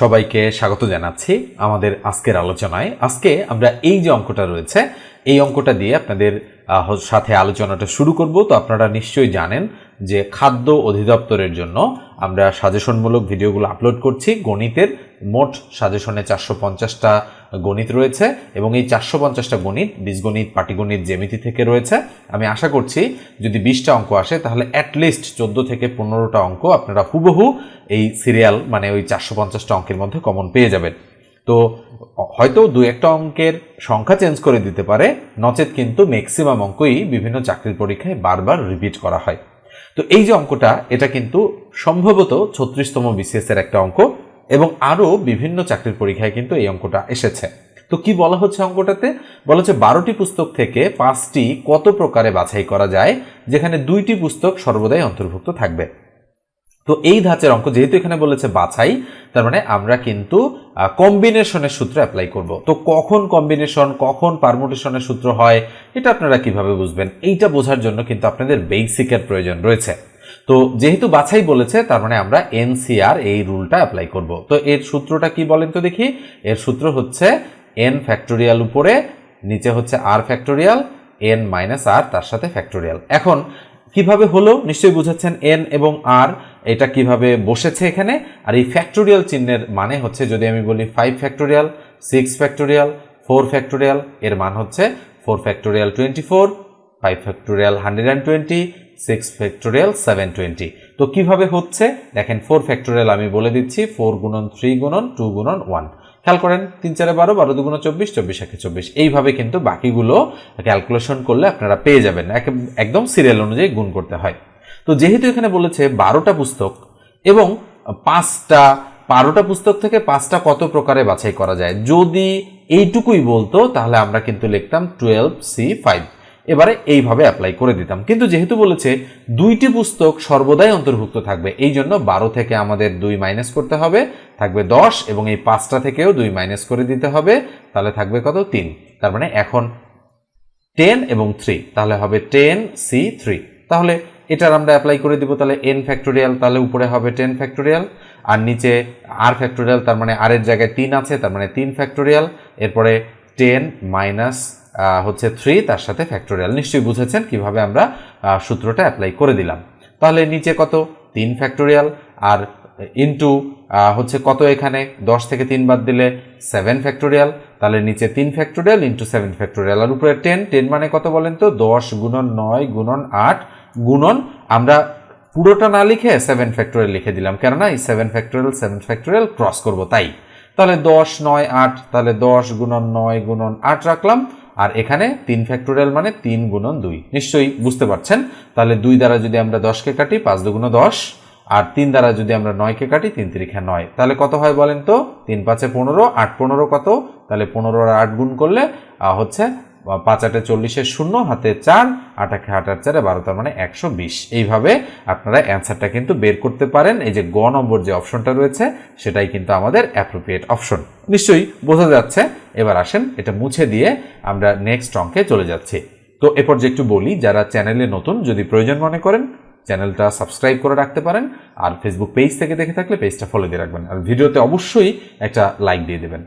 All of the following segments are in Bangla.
সবাইকে স্বাগত জানাচ্ছি আমাদের আজকের আলোচনায়। আজকে আমরা এই যে অঙ্কটা রয়েছে, এই অঙ্কটা দিয়ে আপনাদের সাথে আলোচনাটা শুরু করব। তো আপনারা নিশ্চয়ই জানেন যে খাদ্য অধিদপ্তরের জন্য আমরা সাজেশনমূলক ভিডিওগুলো আপলোড করছি। গণিতের মোট সাজেশনে চারশো পঞ্চাশটা গণিত রয়েছে এবং এই চারশো পঞ্চাশটা গণিত, বীজগণিত, পাটিগণিত জ্যামিতি থেকে রয়েছে। আমি আশা করছি যদি বিশটা অঙ্ক আসে, তাহলে অ্যাটলিস্ট চোদ্দ থেকে পনেরোটা অঙ্ক আপনারা হুবহু এই সিরিয়াল মানে ওই চারশো পঞ্চাশটা অঙ্কের মধ্যে কমন পেয়ে যাবেন। তো হয়তো দু একটা অঙ্কের সংখ্যা চেঞ্জ করে দিতে পারে, নচেত কিন্তু ম্যাক্সিমাম অঙ্কই বিভিন্ন চাকরির পরীক্ষায় বারবার রিপিট করা হয়। তো এই যে অঙ্কটা, এটা কিন্তু সম্ভবত ছত্রিশতম বিসিএস এর একটা অঙ্ক। এবং আরও বিভিন্ন চাকরির পরীক্ষায় কিন্তু এই অঙ্কটা এসেছে। তো কি বলা হচ্ছে অঙ্কটাতে? বলা হচ্ছে বারোটি পুস্তক থেকে পাঁচটি কত প্রকারে বাছাই করা যায়, যেখানে দুইটি পুস্তক সর্বদাই অন্তর্ভুক্ত থাকবে। তো এই ধাঁচের অঙ্ক যেহেতু এখানে বলেছে বাছাই, তার মানে আমরা কিন্তু কম্বিনেশনের সূত্র অ্যাপ্লাই করব। তো কখন কম্বিনেশন কখন পারমুটেশনের সূত্র হয়, এটা আপনারা কীভাবে বুঝবেন, এইটা বোঝার জন্য কিন্তু আপনাদের বেসিকের প্রয়োজন রয়েছে। তো যেহেতু বাছাই বলেছে, তার মানে আমরা এনসিআর এই রুলটা অ্যাপ্লাই করব। তো এর সূত্রটা কি বলেন তো দেখি? এর সূত্র হচ্ছে এন ফ্যাক্টোরিয়াল উপরে, নিচে হচ্ছে r factorial, n minus r তার সাথে ফ্যাক্টোরিয়াল। এখন, কীভাবে হলো? নিশ্চয়ই বুঝাচ্ছেন এন এবং আর, এটা কীভাবে বসেছে এখানে? আর এই ফ্যাক্টোরিয়াল চিহ্নের মানে হচ্ছে, যদি আমি বলি five factorial six factorial four factorial, এর মান হচ্ছে four factorial twenty four five factorial hundred and twenty six factorial seven twenty তো কীভাবে হচ্ছে? দেখেন ফোর ফ্যাক্টোরিয়াল আমি বলে দিচ্ছি ফোর গুণন থ্রি গুণন টু গুণন ওয়ান খেয়াল করেন, তিন চারে বারো বারো দুগুণ চব্বিশ চব্বিশ একে চব্বিশ। এইভাবে কিন্তু বাকিগুলো ক্যালকুলেশন করলে আপনারা পেয়ে যাবেন একদম সিরিয়াল অনুযায়ী গুণ করতে হয়। তো যেহেতু এখানে বলেছে বারোটা পুস্তক এবং পাঁচটা, বারোটা পুস্তক থেকে পাঁচটা কত প্রকারে বাছাই করা যায়? যদি এইটুকুই বলতো, তাহলে আমরা কিন্তু লিখতাম টুয়েলভ সি ফাইভ এবারে এইভাবে অ্যাপ্লাই করে দিতাম। কিন্তু যেহেতু বলেছে দুইটি পুস্তক সর্বদাই অন্তর্ভুক্ত থাকবে, এই জন্য বারো থেকে আমাদের দুই মাইনাস করতে হবে, থাকবে দশ এবং এই পাঁচটা থেকেও দুই মাইনাস করে দিতে হবে, তাহলে থাকবে কত? তিন। তার মানে এখন টেন এবং থ্রি তাহলে হবে টেন সি থ্রি তাহলে এটার আমরা অ্যাপ্লাই করে দিব, তাহলে এন ফ্যাক্টোরিয়াল তাহলে উপরে হবে টেন ফ্যাক্টোরিয়াল আর নিচে আর ফ্যাক্টোরিয়াল তার মানে আর এর জায়গায় তিন আছে, তার মানে তিন ফ্যাক্টোরিয়াল এরপরে টেন মাইনাস হচ্ছে থ্রি তার সাথে ফ্যাক্টোরিয়াল নিশ্চয়ই বুঝেছেন কীভাবে আমরা সূত্রটা অ্যাপ্লাই করে দিলাম। তাহলে নিচে কত? তিন ফ্যাক্টোরিয়াল আর ইন্টু হচ্ছে কত এখানে? দশ থেকে তিন বাদ দিলে সেভেন ফ্যাক্টোরিয়াল তাহলে নিচে তিন ফ্যাক্টোরিয়াল ইন্টু সেভেন ফ্যাক্টোরিয়াল আর উপরে টেন টেন মানে কত বলেন তো? দশ গুণন নয় গুণন আট গুণন, আমরা পুরোটা না লিখে সেভেন ফ্যাক্টোরিয়াল লিখে দিলাম। কেননা এই seven factorial seven factorial cross করব তাই। তাহলে দশ, নয়, আট, তাহলে দশ গুণন নয় গুণন আট রাখলাম। আর এখানে তিন ফ্যাক্টোরিয়াল মানে তিন গুণন দুই। নিশ্চয়ই বুঝতে পারছেন? তাহলে দুই দ্বারা যদি আমরা দশকে কাটি, পাঁচ দুগুণ দশ, আর তিন দ্বারা যদি আমরা নয়কে কাটি, তিন তিরিখে নয়। তাহলে কত হয় বলেন তো? তিন পাঁচে পনেরো, আট পনেরো কত? তাহলে পনেরো আর আট গুণ করলে হচ্ছে পাঁচ আটে চল্লিশের শূন্য, হাতে চার আটাকে আট আট চারে বারো, তার মানে একশো বিশ। এইভাবে আপনারা অ্যান্সারটা কিন্তু বের করতে পারেন। এই যে গ নম্বর যে অপশনটা রয়েছে, সেটাই কিন্তু আমাদের অ্যাপ্রোপ্রিয়েট অপশন নিশ্চয়ই বোঝা যাচ্ছে। এবার আসেন, এটা মুছে দিয়ে আমরা নেক্সট অঙ্কে চলে যাচ্ছি। তো এরপর যে একটু বলি, যারা চ্যানেলে নতুন, যদি প্রয়োজন মনে করেন, চ্যানেলটা সাবস্ক্রাইব করে রাখতে পারেন আর ফেসবুক পেজ থেকে দেখে থাকলে পেজটা ফলো দিয়ে রাখবেন। আর ভিডিওতে অবশ্যই একটা লাইক দিয়ে দেবেন।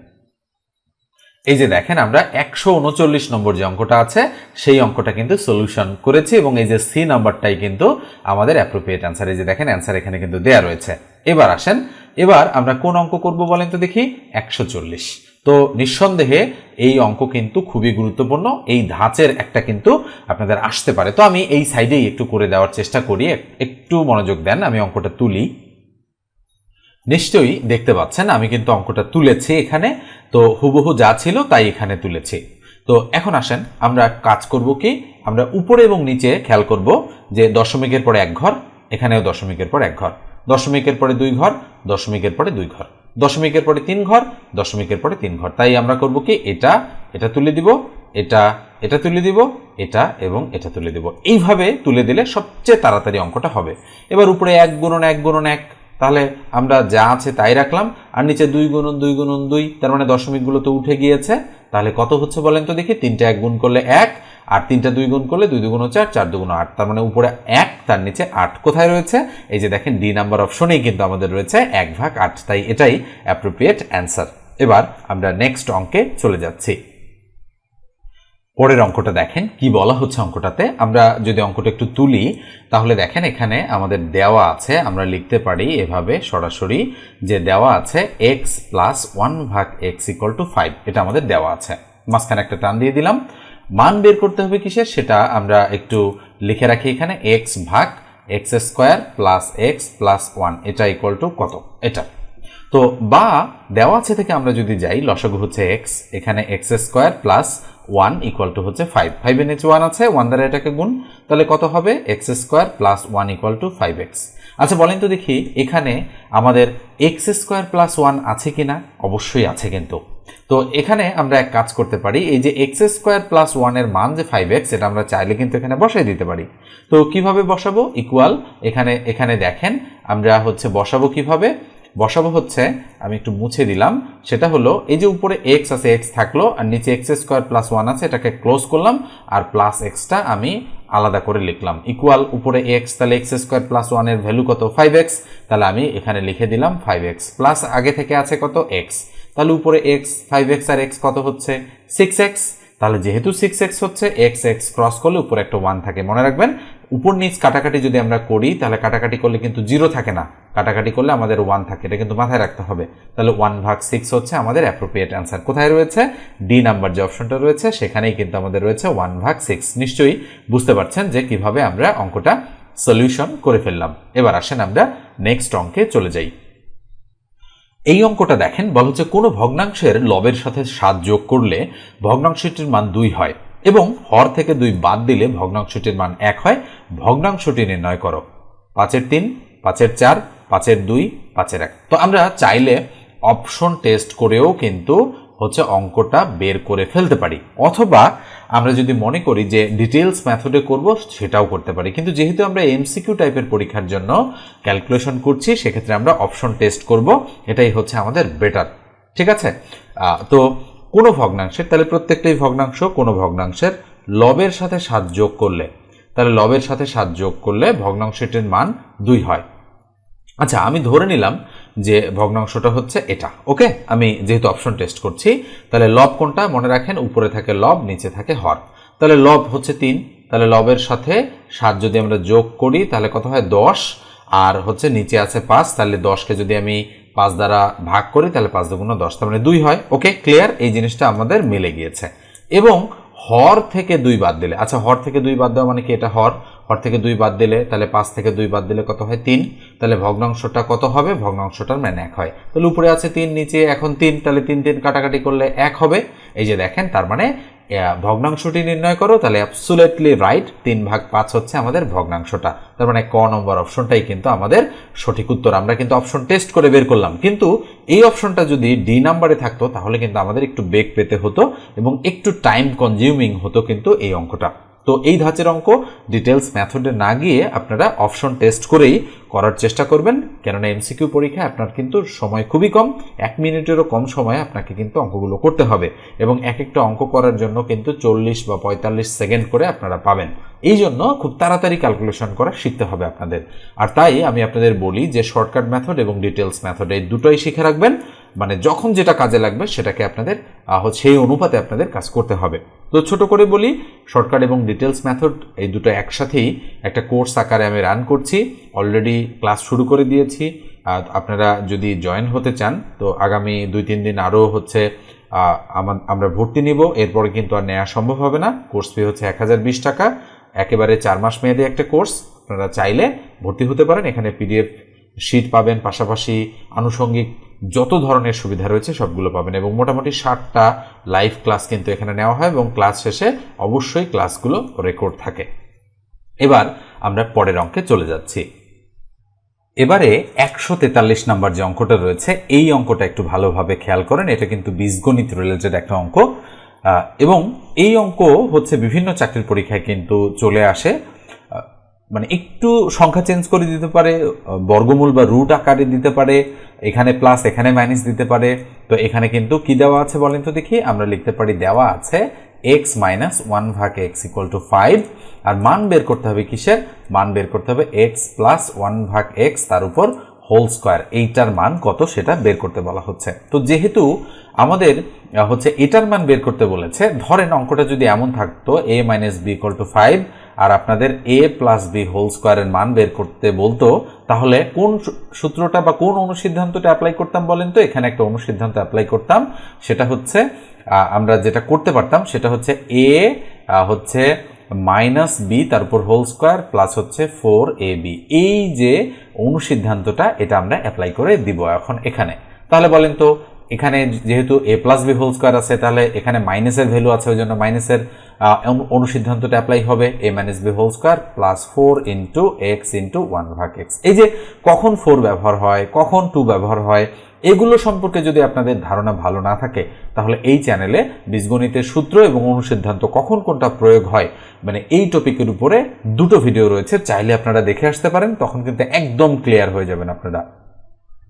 এই যে দেখেন, আমরা একশো উনচল্লিশ নম্বর যে অঙ্কটা আছে, সেই অঙ্কটা কিন্তু সলিউশন করেছি এবং এই যে সি নাম্বারটাই কিন্তু আমাদের অ্যাপ্রোপ্রিয়েট অ্যান্সার এই যে দেখেন অ্যান্সার এখানে কিন্তু দেয়া রয়েছে। এবার আসেন, এবার আমরা কোন অঙ্ক করব বলেন তো দেখি? একশো চল্লিশ। তো নিঃসন্দেহে এই অঙ্ক কিন্তু খুবই গুরুত্বপূর্ণ, এই ধাঁচের একটা কিন্তু আপনাদের আসতে পারে। তো আমি এই সাইডেই একটু করে দেওয়ার চেষ্টা করি একটু মনোযোগ দেন, আমি অঙ্কটা তুলি। নিশ্চয়ই দেখতে পাচ্ছেন, আমি কিন্তু অঙ্কটা তুলেছি এখানে। তো হুবহু যা ছিল তাই এখানে তুলেছি। তো এখন আসেন, আমরা কাজ করব কি? আমরা উপরে এবং নিচে খেয়াল করব যে দশমিকের পরে এক ঘর, এখানেও দশমিকের পর এক ঘর। দশমিকের পরে দুই ঘর, দশমিকের পরে দুই ঘর। দশমিকের পরে তিন ঘর, দশমিকের পরে তিন ঘর। তাই আমরা করব কি? এটা এটা তুলে দিব, এটা এটা তুলে দিব, এটা এবং এটা তুলে দিব। এইভাবে তুলে দিলে সবচেয়ে তাড়াতাড়ি অঙ্কটা হবে। এবার উপরে এক গুণন এক গুণন এক তাহলে আমরা যা আছে তাই রাখলাম। আর নিচে দুই গুণন দুই গুণন দুই, তার মানে দশমিকগুলো তো উঠে গিয়েছে। তাহলে কত হচ্ছে বলেন তো দেখি? তিনটে এক গুণ করলে এক, আর তিনটা দুই গুণ করলে দুই দুগুণ চার চার দুগুণ আট। তার মানে উপরে এক, তার নিচে আট কোথায় রয়েছে? এই যে দেখেন ডি নাম্বার অপশনেই কিন্তু আমাদের রয়েছে এক ভাগ আট। তাই এটাই অ্যাপ্রোপ্রিয়েট অ্যান্সার এবার আমরা নেক্সট অঙ্কে চলে যাচ্ছি। পরের অঙ্কটা দেখেন, কি বলা হচ্ছে অঙ্কটাতে। আমরা যদি অঙ্কটা একটু তুলি, তাহলে দেখেন এখানে আমাদের দেওয়া আছে, আমরা লিখতে পারি এভাবে সরাসরি যে দেওয়া আছে এক্স প্লাস ওয়ান ভাগ এক্স ইকুয়াল টু ফাইভ এটা আমাদের দেওয়া আছে। মাঝখানে একটা টান দিয়ে দিলাম। মান বের করতে হবে কিসের? সেটা আমরা একটু লিখে রাখি এখানে এক্স ভাগ x square plus x plus one এটা ইকুয়াল টু কত? এটা। তো বা দেওয়া আছে থেকে আমরা যদি যাই, লসাগু হচ্ছে এক্স এখানে x square plus one equal to হচ্ছে ফাইভ ফাইভের নিচে ওয়ান আছে ওয়ান দ্বারা এটাকে গুণ, তাহলে কত হবে? X square plus one equal to five x আচ্ছা বলেন তো দেখি, এখানে আমাদের এক্স স্কোয়ার প্লাস ওয়ান আছে কি না অবশ্যই আছে কিন্তু। তো এখানে আমরা এক কাজ করতে পারি, এই যে এক্স স্কোয়ার প্লাস ওয়ানের মান যে ফাইভ এক্স এটা আমরা চাইলে কিন্তু এখানে বসাই দিতে পারি। তো কীভাবে বসাবো? ইকুয়াল এখানে এখানে দেখেন, আমরা হচ্ছে বসাবো কীভাবে? বসাবো হচ্ছে, আমি একটু মুছে দিলাম, সেটা হলো এই যে উপরে এক্স আছে এক্স থাকল, আর নিচে এক্স স্কোয়ার প্লাস ওয়ান আছে, এটাকে ক্লোজ করলাম, আর প্লাস এক্সটা আমি আলাদা করে লিখলাম। ইকুয়াল উপরে এক্স তাহলে এক্স স্কোয়ার প্লাস ওয়ানের ভ্যালু কত? ফাইভ এক্স তাহলে আমি এখানে লিখে দিলাম ফাইভ এক্স প্লাস আগে থেকে আছে কত? এক্স তাহলে উপরে এক্স ফাইভ এক্স আর এক্স কত হচ্ছে? সিক্স এক্স তাহলে যেহেতু সিক্স এক্স হচ্ছে এক্স এক্স ক্রস করলে উপরে একটা ওয়ান থাকে। মনে রাখবেন উপর নিচ কাটাকাটি যদি আমরা করি, তাহলে কাটাকাটি করলে কিন্তু জিরো থাকে না। কাটাকাটি করলে আমাদের ওয়ান থাকে, এটা কিন্তু মাথায় রাখতে হবে। তাহলে ওয়ান ভাগ সিক্স হচ্ছে আমাদের অ্যাপ্রোপ্রিয়েট অ্যান্সার কোথায় রয়েছে? ডি নাম্বার যে অপশনটা রয়েছে, সেখানেই কিন্তু আমাদের রয়েছে ওয়ান ভাগ সিক্স নিশ্চয়ই বুঝতে পারছেন যে কীভাবে আমরা অঙ্কটা সলিউশন করে ফেললাম। এবার আসেন আমরা নেক্সট অঙ্কে চলে যাই। এই অঙ্কটা দেখেন, বলা হচ্ছে কোনো ভগ্নাংশের লবের সাথে সাত যোগ করলে ভগ্নাংশটির মান দুই হয়। এবং হর থেকে দুই বাদ দিলে ভগ্নাংশটির মান এক হয়, ভগ্নাংশটি নির্ণয় করো। পাঁচের তিন, পাঁচের চার, পাঁচের দুই, পাঁচের এক। তো আমরা চাইলে অপশন টেস্ট করেও কিন্তু হচ্ছে অঙ্কটা বের করে ফেলতে পারি। অথবা আমরা যদি মনে করি যে ডিটেলস মেথডে করব, সেটাও করতে পারি। কিন্তু যেহেতু আমরা এমসিকিউ টাইপের পরীক্ষার জন্য ক্যালকুলেশন করছি, সেক্ষেত্রে আমরা অপশন টেস্ট করব। এটাই হচ্ছে আমাদের বেটার ঠিক আছে? তো কোনো ভগ্নাংশের, তাহলে প্রত্যেকটাই ভগ্নাংশ কোনো ভগ্নাংশের লবের সাথে সাত যোগ করলে, তাহলে লবের সাথে সাত যোগ করলে ভগ্নাংশটির মান দুই হয়। আচ্ছা আমি ধরে নিলাম যে ভগ্নাংশটা হচ্ছে এটা, ওকে? আমি যেহেতু অপশন টেস্ট করছি, তাহলে লব কোনটা? মনে রাখেন, উপরে থাকে লব, নিচে থাকে হর। তাহলে লব হচ্ছে তিন, তাহলে লবের সাথে সাত যদি আমরা যোগ করি, তাহলে কত হয়? দশ, আর হচ্ছে নিচে আছে পাঁচ, তাহলে দশকে যদি আমি পাঁচ দ্বারা ভাগ করি তাহলে পাঁচ দুগুণ দশ, তার মানে দুই হয়। ওকে ক্লিয়ার এই জিনিসটা আমাদের মিলে গিয়েছে। এবং হর থেকে দুই বাদ দিলে আচ্ছা হর থেকে দুই বাদ দেওয়া মানে কি এটা হর? হর থেকে দুই বাদ দিলে তাহলে পাঁচ থেকে দুই বাদ দিলে কত হয়? তিন। তাহলে ভগ্নাংশটা কত হবে? ভগ্নাংশটার মান এক হয়। তাহলে উপরে আছে তিন, নিচে এখন তিন, তাহলে তিন তিন কাটাকাটি করলে এক হবে। এই যে দেখেন, তার মানে ভগ্নাংশটি নির্ণয় করো, তাহলে অ্যাবসুলেটলি রাইট তিন ভাগ পাঁচ হচ্ছে আমাদের ভগ্নাংশটা। তার মানে ক নম্বর অপশনটাই কিন্তু আমাদের সঠিক উত্তর। আমরা কিন্তু অপশন টেস্ট করে বের করলাম। কিন্তু এই অপশনটা যদি ডি নাম্বারে থাকতো, তাহলে কিন্তু আমাদের একটু বেগ পেতে হতো এবং একটু টাইম কনজিউমিং হতো কিন্তু এই অঙ্কটা। তো এই ধাঁচের অঙ্ক ডিটেলস মেথডে না গিয়ে আপনারা অপশন টেস্ট করেই করার চেষ্টা করবেন। কেননা এমসিকিউ পরীক্ষায় আপনার কিন্তু সময় খুবই কম, এক মিনিটেরও কম সময়ে আপনাকে কিন্তু অঙ্কগুলো করতে হবে এবং এক একটা অঙ্ক করার জন্য কিন্তু চল্লিশ বা পঁয়তাল্লিশ সেকেন্ড করে আপনারা পাবেন। এই জন্য খুব তাড়াতাড়ি ক্যালকুলেশন করা শিখতে হবে আপনাদের। আর তাই আমি আপনাদের বলি যে শর্টকাট মেথড এবং ডিটেলস মেথড এই দুটোই শিখে রাখবেন। মানে যখন যেটা কাজে লাগবে সেটাকে আপনাদের হচ্ছে সেই অনুপাতে আপনাদের কাজ করতে হবে। তো ছোট করে বলি শর্টকাট এবং ডিটেলস মেথড এই দুটো একসাথেই একটা কোর্স আকারে আমি রান করছি অলরেডি ক্লাস শুরু করে দিয়েছি। আর আপনারা যদি জয়েন হতে চান, তো আগামী দুই তিন দিন আরও হচ্ছে আমরা ভর্তি নিব। এরপরে কিন্তু আর নেওয়া সম্ভব হবে না। কোর্স ফি হচ্ছে এক হাজার বিশ টাকা। একেবারে চার মাস মেয়াদী একটা কোর্স আপনারা চাইলে ভর্তি হতে পারেন। এখানে পিডিএফ শিট পাবেন, পাশাপাশি আনুষঙ্গিক যত ধরনের সুবিধা রয়েছে সবগুলো পাবেন এবং মোটামুটি ষাটটা লাইভ ক্লাস কিন্তু এখানে নেওয়া হয় এবং ক্লাস শেষে অবশ্যই ক্লাসগুলো রেকর্ড থাকে। এবার আমরা পরের অঙ্কে চলে যাচ্ছি। এবারে একশো তেতাল্লিশ নাম্বার যে অঙ্কটা রয়েছে, এই অঙ্কটা একটু ভালোভাবে খেয়াল করেন, এটা কিন্তু বীজগণিত রিলেটেড একটা অঙ্ক। এবং এই অঙ্ক হচ্ছে বিভিন্ন চাকরির পরীক্ষায় কিন্তু চলে আসে। মানে একটু সংখ্যা চেঞ্জ করে দিতে পারে, বর্গমূল বা রুট আকারে দিতে পারে, এখানে প্লাস এখানে মাইনাস দিতে পারে। তো এখানে কিন্তু কি দেওয়া আছে বলেন তো দেখি? আমরা লিখতে পারি দেওয়া আছে এক্স মাইনাস ওয়ান ভাগ এক্স ইকুয়াল টু ফাইভ আর মান বের করতে হবে কিসের? মান বের করতে হবে এক্স প্লাস ওয়ান ভাগ এক্স তার উপর হোল স্কোয়ার এইটার মান কত সেটা বের করতে বলা হচ্ছে। তো যেহেতু আমাদের হচ্ছে এটার মান বের করতে বলেছে, ধরেন অঙ্কটা যদি এমন থাকতো a minus b equal to five আর আপনাদের এ প্লাস বি হোল স্কোয়ারের মান বের করতে বলতো, তাহলে কোন সূত্রটা বা কোন অনুসিদ্ধান্তটা অ্যাপ্লাই করতাম বলেন তো? এখানে একটা অনুসিদ্ধান্ত অ্যাপ্লাই করতাম, সেটা হচ্ছে আমরা যেটা করতে পারতাম সেটা হচ্ছে এ হচ্ছে মাইনাস বি তারপর হোল স্কোয়ার প্লাস হচ্ছে ফোর এ বি এই যে অনুসিদ্ধান্তটা, এটা আমরা অ্যাপ্লাই করে দিব এখন এখানে। তাহলে বলেন তো, এখানে যেহেতু a plus b whole square আছে, তাহলে এখানে মাইনাসের ভ্যালু আছে, ওই জন্য মাইনাসের অনুসিদ্ধান্তটা অ্যাপ্লাই হবে a minus b whole square plus four into x into one ভাগ এক্স এই যে কখন ফোর ব্যবহার হয়, কখন টু ব্যবহার হয়, এগুলো সম্পর্কে যদি আপনাদের ধারণা ভালো না থাকে, তাহলে এই চ্যানেলে বীজগণিতের সূত্র এবং অনুসিদ্ধান্ত কখন কোনটা প্রয়োগ হয় মানে এই টপিকের উপরে দুটো ভিডিও রয়েছে, চাইলে আপনারা দেখে আসতে পারেন, তখন কিন্তু একদম ক্লিয়ার হয়ে যাবেন আপনারা।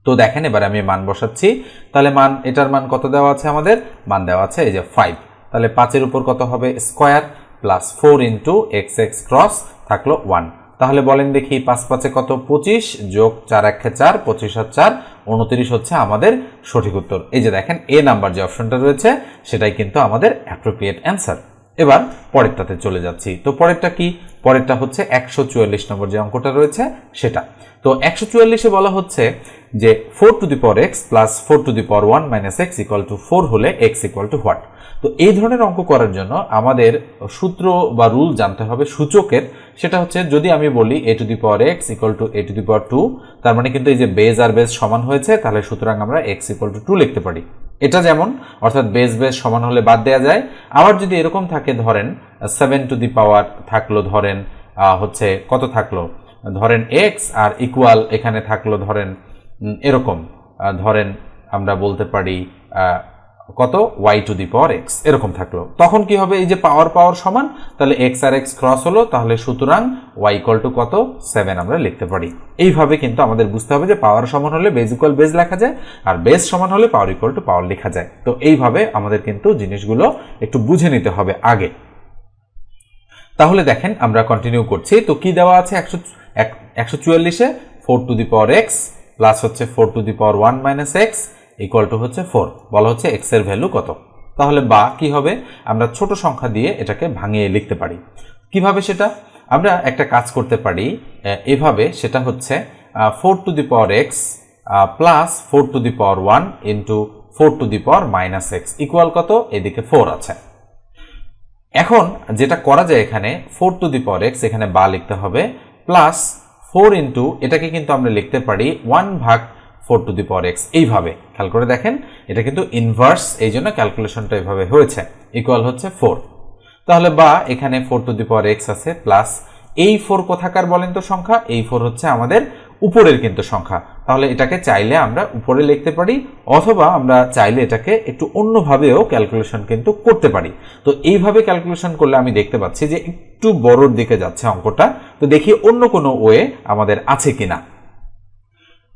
তো দেখেন, এবার আমি মান বসাচ্ছি। তাহলে মান, এটার মান কত দেওয়া আছে আমাদের? মান দেওয়া আছে এই যে ফাইভ তাহলে পাঁচের উপর কত হবে? Square plus four into x x cross থাকল ওয়ান। তাহলে বলেন দেখি, পাঁচ পাঁচে কত? পঁচিশ যোগ চার একে চার, পঁচিশ আর চার, উনত্রিশ হচ্ছে আমাদের সঠিক উত্তর। এই যে দেখেন, এ নাম্বার যে অপশনটা রয়েছে, সেটাই কিন্তু আমাদের অ্যাপ্রোপ্রিয়েট অ্যান্সার এবার পরেরটাতে চলে যাচ্ছি। তো পরেরটা কি? পরেরটা হচ্ছে একশো চুয়াল্লিশ নম্বর যে অঙ্কটা রয়েছে, সেটা। তো একশো চুয়াল্লিশে বলা হচ্ছে যে four to the power x plus four to the power one minus x equal to four হলে এক্স ইকুয়াল টু হোয়াট? তো এই ধরনের অঙ্ক করার জন্য আমাদের সূত্র বা রুল জানতে হবে সূচকের। সেটা হচ্ছে যদি আমি বলি a to the power x equal to a to the power two, তার মানে কিন্তু এই যে বেজ আর বেজ সমান হয়েছে, তাহলে সুতরাং আমরা এক্স ইকুয়াল টু টু লিখতে পারি। এটা যেমন, অর্থাৎ বেস বেস সমান হলে বাদ দেওয়া যায়। আবার যদি এরকম থাকে, ধরেন সেভেন টু দি পাওয়ার থাকল, ধরেন হচ্ছে কত থাকল? ধরেন এক্স আর ইকুয়াল এখানে থাকল ধরেন এরকম। ধরেন আমরা বলতে পারি কত? Y to the power x এরকম থাকল। তখন কি হবে? এই যে পাওয়ার পাওয়ার সমান, তাহলে এক্স আর এক্স ক্রস হলো, তাহলে সুতরাং ওয়াই ইকুয়াল টু কত? সেভেন আমরা লিখতে পারি। এইভাবে কিন্তু আমাদের বুঝতে হবে যে পাওয়ার সমান হলে বেজ ইকুয়াল বেজ লেখা যায়, আর বেজ সমান হলে পাওয়ার ইকুয়াল টু পাওয়ার লেখা যায়। তো এইভাবে আমাদের কিন্তু জিনিসগুলো একটু বুঝে নিতে হবে আগে। তাহলে দেখেন আমরা কন্টিনিউ করছি। তো কি দেওয়া আছে? একশো একশো চুয়াল্লিশে four to the power x plus হচ্ছে four to the power one minus x equal to হচ্ছে ফোর। বলা হচ্ছে এক্সের ভ্যালু কত? তাহলে বা কি হবে? আমরা ছোট সংখ্যা দিয়ে এটাকে ভাঙিয়ে লিখতে পারি। কীভাবে সেটা? আমরা একটা কাজ করতে পারি এভাবে সেটা হচ্ছে four to the power x plus four to the power one into four to the power minus x equal কত? এদিকে ফোর আছে। এখন যেটা করা যায় এখানে, four to the power x এখানে বা লিখতে হবে, প্লাস ফোর ইন্টু, এটাকে কিন্তু আমরা লিখতে পারি ওয়ান ভাগ four to the power x. এইভাবে, খেয়াল করে দেখেন, এটা কিন্তু ইনভার্স এই জন্য ক্যালকুলেশনটা এইভাবে হয়েছে ইকুয়াল হচ্ছে ফোর তাহলে বা, এখানে four to the power x আছে প্লাস এই ফোর কোথাকার বলেন তো সংখ্যা? এই ফোর হচ্ছে আমাদের উপরের কিন্তু সংখ্যা। তাহলে এটাকে চাইলে আমরা উপরে লিখতে পারি, অথবা আমরা চাইলে এটাকে একটু অন্যভাবেও ক্যালকুলেশন কিন্তু করতে পারি। তো এইভাবে ক্যালকুলেশন করলে আমি দেখতে পাচ্ছি যে একটু বড়োর দিকে যাচ্ছে অঙ্কটা। তো দেখি অন্য কোনো ওয়ে আমাদের আছে কিনা।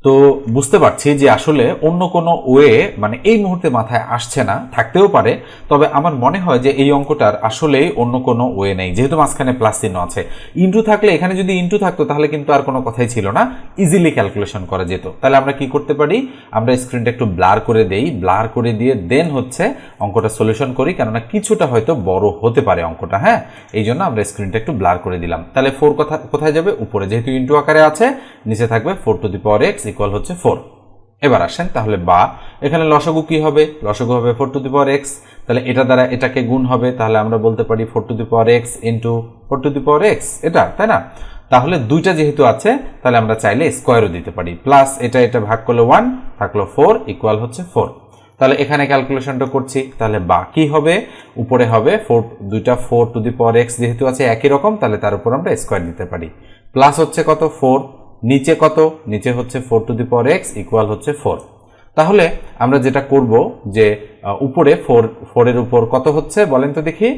তো বুঝতে পারছি যে আসলে অন্য কোনো ওয়ে মানে এই মুহূর্তে মাথায় আসছে না, থাকতেও পারে, তবে আমার মনে হয় যে এই অঙ্কটার আসলেই অন্য কোনো ওয়ে নেই। যেহেতু মাঝখানে প্লাস চিহ্ন আছে। ইন্টু থাকলে, এখানে যদি ইন্টু থাকতো, তাহলে কিন্তু আর কোনো কথাই ছিল না। ইজিলি ক্যালকুলেশন করা যেত। তাহলে আমরা কি করতে পারি? আমরা স্ক্রিনটা একটু ব্লার করে দেই। ব্লার করে দিয়ে দেন হচ্ছে অঙ্কটা সলিউশন করি, কেননা কিছুটা হয়তো বড় হতে পারে অঙ্কটা হ্যাঁ? এই জন্য আমরা স্ক্রিনটা একটু ব্লার করে দিলাম। তাহলে ফোর কথা, কোথায় যাবে? উপরে। যেহেতু ইন্টু আকারে আছে, নিচে থাকবে four to the power x equal হচ্ছে ফোর এবার আসেন তাহলে বা, এখানে লসগু কি হবে? লসগু হবে four to the power x তাহলে এটা দ্বারা এটাকে গুণ হবে, তাহলে আমরা বলতে পারি four to the power x into four to the power x এটা, তাই না? তাহলে দুইটা যেহেতু আছে, তাহলে আমরা চাইলে স্কোয়ারও দিতে পারি। প্লাস এটা এটা ভাগ করলে ওয়ান থাকল ফোর ইকুয়াল হচ্ছে ফোর তাহলে এখানে ক্যালকুলেশনটা করছি। তাহলে বাকি হবে? উপরে হবে ফোর দুইটা four to the power x যেহেতু আছে একই রকম, তাহলে তার উপর আমরা স্কোয়ার দিতে পারি। প্লাস হচ্ছে কত? ফোর নিচে কত? নিচে হচ্ছে four to the power x equal হচ্ছে ফোর তাহলে আমরা যেটা করব যে উপরে ফোর ফোরের উপর কত হচ্ছে বলেন তো দেখি?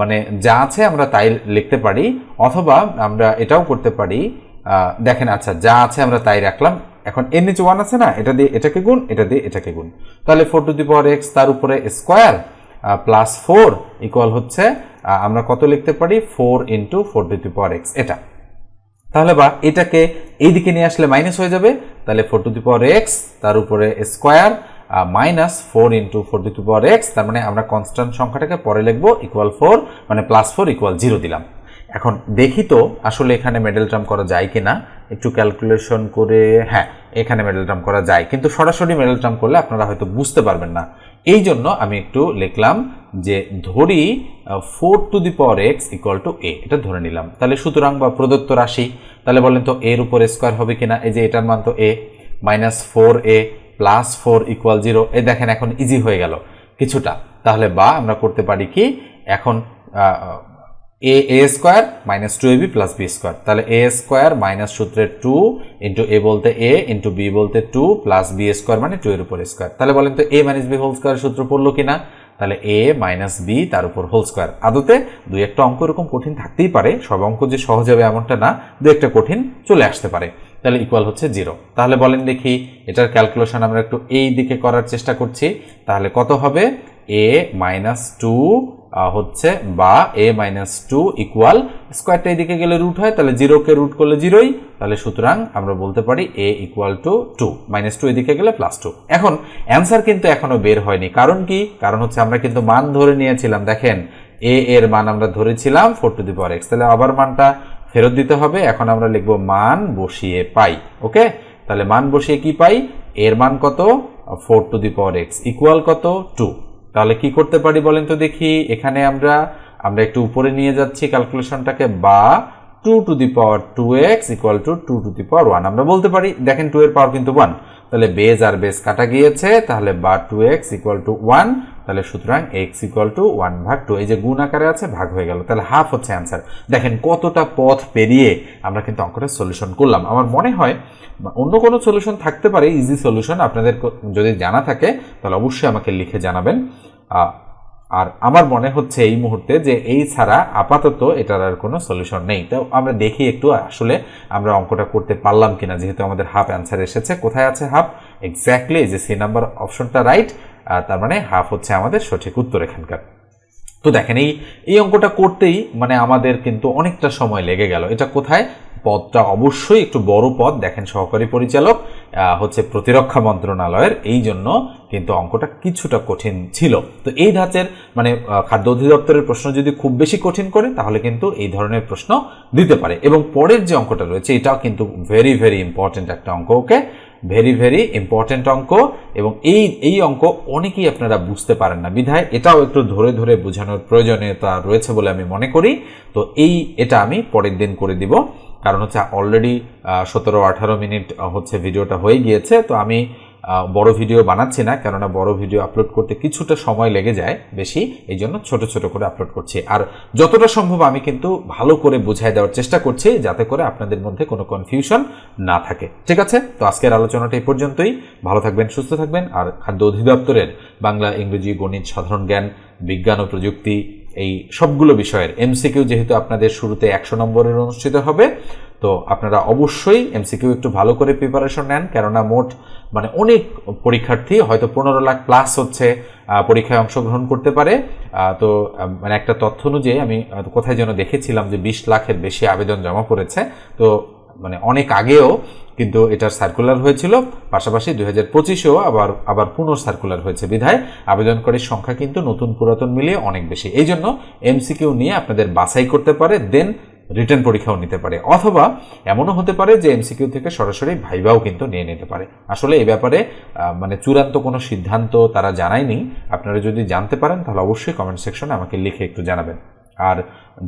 মানে যা আছে আমরা তাই লিখতে পারি, অথবা আমরা এটাও করতে পারি দেখেন আচ্ছা যা আছে আমরা তাই রাখলাম। এখন এর নিচে ওয়ান আছে না? এটা দিয়ে এটাকে গুণ, এটা দিয়ে এটাকে গুণ। তাহলে four to the power x তার উপরে স্কোয়ার প্লাস ফোর ইকুয়াল হচ্ছে আমরা কত লিখতে পারি? Four into four to the power x এটা। তাহলে বা এটাকে এই দিকে নিয়ে আসলে মাইনাস হয়ে যাবে। তাহলে four to the power x তার উপরে square minus four into four to the power x তার মানে আমরা কনস্ট্যান্ট সংখ্যাটাকে পরে লিখব ইকুয়াল ফোর মানে প্লাস ফোর ইকুয়াল জিরো দিলাম। এখন দেখি তো আসলে এখানে মেডেল টার্ম করা যায় কি না একটু ক্যালকুলেশন করে হ্যাঁ এখানে মেডেল টার্ম করা যায়। কিন্তু সরাসরি মেডেল টার্ম করলে আপনারা হয়তো বুঝতে পারবেন না। এই জন্য আমি একটু লিখলাম যে ধরি four to the power x equal to a এটা ধরে নিলাম। তাহলে সুতরাং বা প্রদত্ত রাশি, তাহলে বলেন তো এর উপর স্কোয়ার হবে কিনা? এই যে এটার মান তো a minus four a plus four equal zero এই দেখেন এখন ইজি হয়ে গেল কিছুটা। তাহলে বা আমরা করতে পারি কি, এখন a a square minus two a b plus b square তাহলে এ স্কোয়ার মাইনাস সূত্রের টু ইন্টু এ বলতে এ ইন্টু বি বলতে টু প্লাস বি স্কোয়ার মানে টু এর উপর স্কোয়ার তাহলে বলেন তো a minus b whole square সূত্র পড়ল কিনা? তাহলে এ মাইনাস বি তার উপর হোল স্কোয়ার আদতে দুই একটা অঙ্ক এরকম কঠিন থাকতেই পারে, সব অঙ্ক যে সহজ হবে এমনটা না দু একটা কঠিন চলে আসতে পারে। তাহলে ইকুয়াল হচ্ছে জিরো তাহলে বলেন দেখি, এটার ক্যালকুলেশন আমরা একটু এই দিকে করার চেষ্টা করছি। তাহলে কত হবে? এ মাইনাস টু হচ্ছে বা এ মাইনাস টু ইকুয়াল স্কোয়ারটা এদিকে গেলে রুট হয়, তাহলে জিরোকে রুট করলে জিরোই তাহলে সুতরাং আমরা বলতে পারি a equal to two minus two এদিকে গেলে প্লাস টু এখন অ্যান্সার কিন্তু এখনও বের হয়নি। কারণ কি? কারণ হচ্ছে আমরা কিন্তু মান ধরে নিয়েছিলাম, দেখেন এ এর মান আমরা ধরেছিলাম four to the power x তাহলে আবার মানটা ফেরত দিতে হবে। এখন আমরা লিখব মান বসিয়ে পাই, ওকে? তাহলে মান বসিয়ে কি পাই? এর মান কত? Four to the power x equal কত? টু তাহলে কি করতে পারি বলেন তো দেখি। এখানে আমরা আমরা একটু উপরে নিয়ে যাচ্ছি ক্যালকুলেশনটাকে বা two to the power two x equal to two to the power one আমরা বলতে পারি, দেখেন টু এর পাওয়ার কিন্তু ওয়ান তাহলে বেজ আর বেজ কাটা গিয়েছে, তাহলে বা two x equal to one তাহলে সুতরাং এক্স ইকুয়াল টু ওয়ান ভাগ টু এই যে গুণ আকারে আছে, ভাগ হয়ে গেল। তাহলে হাফ হচ্ছে অ্যান্সার দেখেন কতটা পথ পেরিয়ে আমরা কিন্তু অঙ্কটা সলিউশন করলাম। আমার মনে হয় অন্য কোনো সলিউশন থাকতে পারে ইজি সলিউশন আপনাদের যদি জানা থাকে, তাহলে অবশ্যই আমাকে লিখে জানাবেন। আর আমার মনে হচ্ছে এই মুহূর্তে যে এই ছাড়া আপাতত এটার আর কোনো সলিউশন নেই। তো আমরা দেখি একটু আসলে আমরা অঙ্কটা করতে পারলাম কিনা, যেহেতু আমাদের হাফ অ্যান্সার এসেছে। কোথায় আছে হাফ এক্স্যাক্টলি যে সি নাম্বার অপশনটা রাইট তার মানে হাফ হচ্ছে আমাদের সঠিক উত্তর এখানকার। তো দেখেন, এই এই অঙ্কটা করতেই মানে আমাদের কিন্তু অনেকটা সময় লেগে গেল। এটা কোথায়? পদটা অবশ্যই একটু বড় পদ, দেখেন সহকারী পরিচালক হচ্ছে প্রতিরক্ষা মন্ত্রণালয়ের এই জন্য কিন্তু অঙ্কটা কিছুটা কঠিন ছিল। তো এই ধাঁচের মানে খাদ্য অধিদপ্তরের প্রশ্ন যদি খুব বেশি কঠিন করে, তাহলে কিন্তু এই ধরনের প্রশ্ন দিতে পারে। এবং পরের যে অঙ্কটা রয়েছে, এটাও কিন্তু ভেরি ভেরি ইম্পর্টেন্ট একটা অঙ্ক, ওকে? ভেরি ভেরি ইম্পর্টেন্ট অঙ্ক এবং এই এই অঙ্ক অনেকেই আপনারা বুঝতে পারেন না। বিধায় এটাও একটু ধরে ধরে বোঝানোর প্রয়োজনীয়তা রয়েছে বলে আমি মনে করি। তো এই, এটা আমি পরের দিন করে দিব। কারণ হচ্ছে অলরেডি সতেরো আঠারো মিনিট হচ্ছে ভিডিওটা হয়ে গিয়েছে। তো আমি বড় ভিডিও বানাচ্ছি না, কেননা বড় ভিডিও আপলোড করতে কিছুটা সময় লেগে যায় বেশি, এই জন্য ছোট ছোট করে আপলোড করছি। আর যতটা সম্ভব আমি কিন্তু ভালো করে বুঝাই দেওয়ার চেষ্টা করছি, যাতে করে আপনাদের মধ্যে কোনো কনফিউশন না থাকে। ঠিক আছে? তো আজকের আলোচনাটা এই পর্যন্তই। ভালো থাকবেন, সুস্থ থাকবেন। আর খাদ্য অধিদপ্তরের বাংলা, ইংরেজি, গণিত, সাধারণ জ্ঞান, বিজ্ঞান ও প্রযুক্তি, এই সবগুলো বিষয়ের এমসিকিউ যেহেতু আপনাদের শুরুতে একশো নম্বরের অনুষ্ঠিত হবে তো আপনারা অবশ্যই এমসিকিউ একটু ভালো করে প্রিপারেশন নেন, কেননা মোট মানে অনেক পরীক্ষার্থী হয়তো পনেরো লাখ প্লাস হচ্ছে পরীক্ষায় অংশগ্রহণ করতে পারে। তো মানে একটা তথ্য অনুযায়ী আমি কোথায় যেন দেখেছিলাম যে বিশ লাখের বেশি আবেদন জমা পড়েছে। তো মানে অনেক আগেও কিন্তু এটার সার্কুলার হয়েছিল, পাশাপাশি দুই হাজার পঁচিশেও আবার আবার পুনঃ সার্কুলার হয়েছে বিধায়। আবেদনকারীর সংখ্যা কিন্তু নতুন পুরাতন মিলিয়ে অনেক বেশি। এই জন্য এমসিকিউ নিয়ে আপনাদের বাছাই করতে পারে, দেন রিটার্ন পরীক্ষাও নিতে পারে। অথবা এমনও হতে পারে যে এমসিকিউ থেকে সরাসরি ভাইভাও কিন্তু নিয়ে নিতে পারে। আসলে এই ব্যাপারে মানে চূড়ান্ত কোনো সিদ্ধান্ত তারা জানায়নি। আপনারা যদি জানতে পারেন, তাহলে অবশ্যই কমেন্ট সেকশনে আমাকে লিখে একটু জানাবেন। আর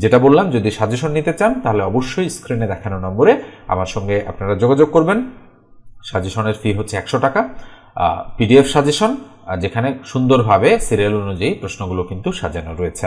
যেটা বললাম, যদি সাজেশন নিতে চান, তাহলে অবশ্যই স্ক্রিনে দেখানো নম্বরে আমার সঙ্গে আপনারা যোগাযোগ করবেন। সাজেশনের ফি হচ্ছে একশো টাকা। পিডিএফ সাজেশন যেখানে সুন্দরভাবে সিরিয়াল অনুযায়ী প্রশ্নগুলো কিন্তু সাজানো রয়েছে।